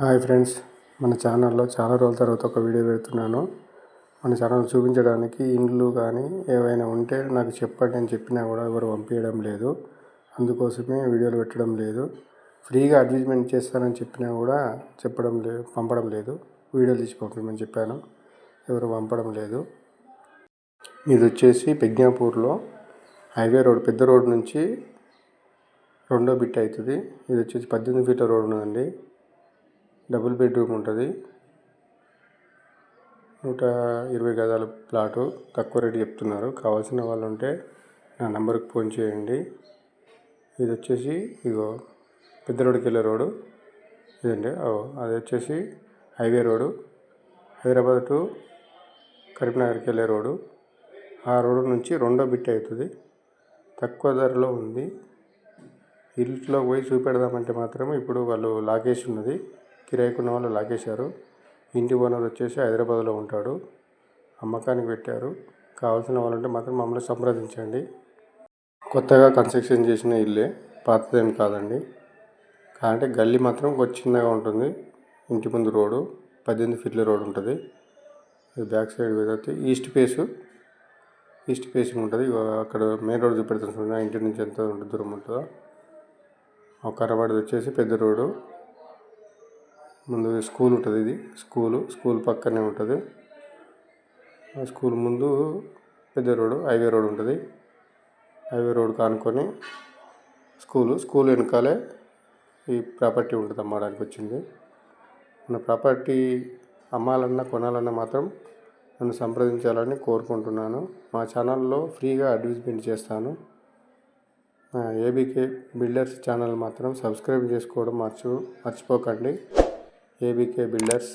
Hi friends మన ఛానల్లో చాలా రోజుల తర్వాత ఒక వీడియో పెడుతున్నాను. మన ఛానల్ చూపించడానికి ఇండ్లు కానీ ఏవైనా ఉంటే నాకు చెప్పండి అని చెప్పినా కూడా ఎవరు పంపించడం లేదు. అందుకోసమే వీడియోలు పెట్టడం లేదు. ఫ్రీగా అడ్వర్టైజ్మెంట్ చేస్తానని చెప్పినా కూడా చెప్పడం లేదు పంపడం లేదు. వీడియోలు తీసి పంపమని చెప్పాను. ఎవరు పంపడం లేదు. ఇది వచ్చేసి పెజ్ఞాపూర్లో హైవే రోడ్ పెద్ద రోడ్ నుంచి రెండో బిట్ అవుతుంది. ఇది వచ్చేసి పద్దెనిమిది ఫీట్ల రోడ్ ఉన్నదండి డబుల్ బెడ్రూమ్ ఉంటుంది. నూట ఇరవై గదాల ప్లాటు తక్కువ రేటు చెప్తున్నారు. కావాల్సిన వాళ్ళు ఉంటే నా నెంబర్కి ఫోన్ చేయండి. ఇది వచ్చేసి ఇగో పెద్ద రోడ్డుకి వెళ్ళే రోడ్డు. ఇదండి. ఓ, అది వచ్చేసి హైవే రోడ్డు. హైదరాబాద్ టు కరీంనగర్కి వెళ్ళే రోడ్డు. ఆ రోడ్డు నుంచి రెండో బిట్ అవుతుంది. తక్కువ ధరలో ఉంది. ఇంట్లో పోయి చూపెడదామంటే మాత్రం ఇప్పుడు వాళ్ళు లాకేసి ఉన్నది. కిరాయికున్న వాళ్ళు లాగేశారు. ఇంటి ఓనర్ వచ్చేసి హైదరాబాద్లో ఉంటాడు. అమ్మకానికి పెట్టారు. కావాల్సిన వాళ్ళంటే మాత్రం మమ్మల్ని సంప్రదించండి. కొత్తగా కన్స్ట్రక్షన్ చేసిన ఇల్లే పాతదేం కాదండి. అంటే గల్లీ మాత్రం కొంచెం చిన్నగా ఉంటుంది. ఇంటి ముందు రోడ్డు పద్దెనిమిది ఫీట్ల రోడ్ ఉంటుంది. బ్యాక్ సైడ్ అయితే ఈస్ట్ ఫేసు ఈస్ట్ ఫేసింగ్ ఉంటుంది. అక్కడ మెయిన్ రోడ్ చూపెడుతుంది ఇంటి నుంచి ఎంత ఉంటుంది దూరం ఉంటుందో. ఒక కనబడేది వచ్చేసి పెద్ద రోడ్డు. ముందు స్కూల్ ఉంటుంది ఇది. స్కూలు స్కూల్ పక్కనే ఉంటుంది. ఆ స్కూల్ ముందు పెద్ద రోడ్డు హైవే రోడ్ ఉంటుంది. హైవే రోడ్ కానుకొని స్కూలు స్కూల్ వెనకాలే ఈ ప్రాపర్టీ ఉంటుంది అమ్మడానికి వచ్చింది. మన ప్రాపర్టీ అమ్మాలన్నా కొనాలన్నా మాత్రం నన్ను సంప్రదించాలని కోరుకుంటున్నాను. మా ఛానల్లో ఫ్రీగా అడ్వర్టైజ్మెంట్ చేస్తాను. ఏబీకే బిల్డర్స్ ఛానల్ మాత్రం సబ్స్క్రైబ్ చేసుకోవడం మర్చి మర్చిపోకండి. ABK builders